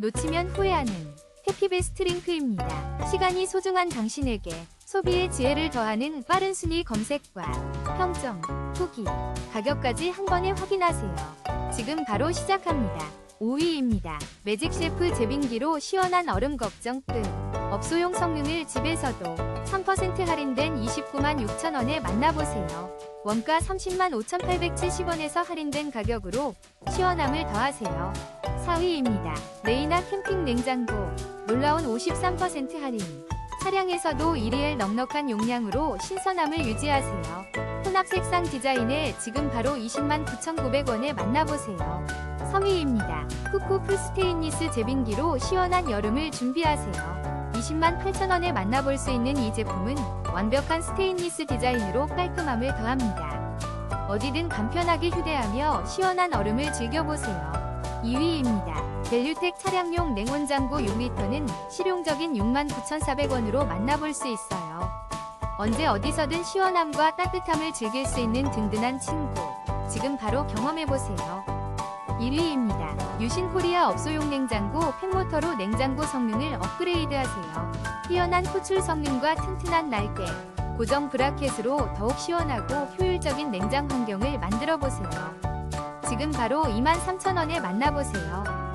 놓치면 후회하는 해피베스트 링크입니다. 시간이 소중한 당신에게 소비의 지혜를 더하는 빠른 순위 검색과 평점, 후기, 가격까지 한 번에 확인하세요. 지금 바로 시작합니다. 5위입니다. 매직 셰프 제빙기로 시원한 얼음 걱정 끝. 업소용 성능을 집에서도 3% 할인된 29만 6천 원에 만나보세요. 원가 30만 5,870원에서 할인된 가격으로 시원함을 더하세요. 4위입니다. 레이나 캠핑 냉장고 놀라운 53% 할인. 차량에서도 1일 넉넉한 용량으로 신선함을 유지하세요. 혼합 색상 디자인에 지금 바로 20만 9,900원에 만나보세요. 3위입니다. 쿠쿠 풀 스테인리스 제빙기로 시원한 여름을 준비하세요. 20만 8천원에 만나볼 수 있는 이 제품은 완벽한 스테인리스 디자인으로 깔끔함을 더합니다. 어디든 간편하게 휴대하며 시원한 얼음을 즐겨보세요. 2위입니다. 벨류텍 차량용 냉온장고 6리터는 실용적인 69,400원으로 만나볼 수 있어요. 언제 어디서든 시원함과 따뜻함을 즐길 수 있는 든든한 친구. 지금 바로 경험해보세요. 1위입니다. 유신코리아 업소용 냉장고 팩모터로 냉장고 성능을 업그레이드하세요. 뛰어난 호출 성능과 튼튼한 날개, 고정 브라켓으로 더욱 시원하고 효율적인 냉장 환경을 만들어 보세요. 지금 바로 23,000원에 만나보세요.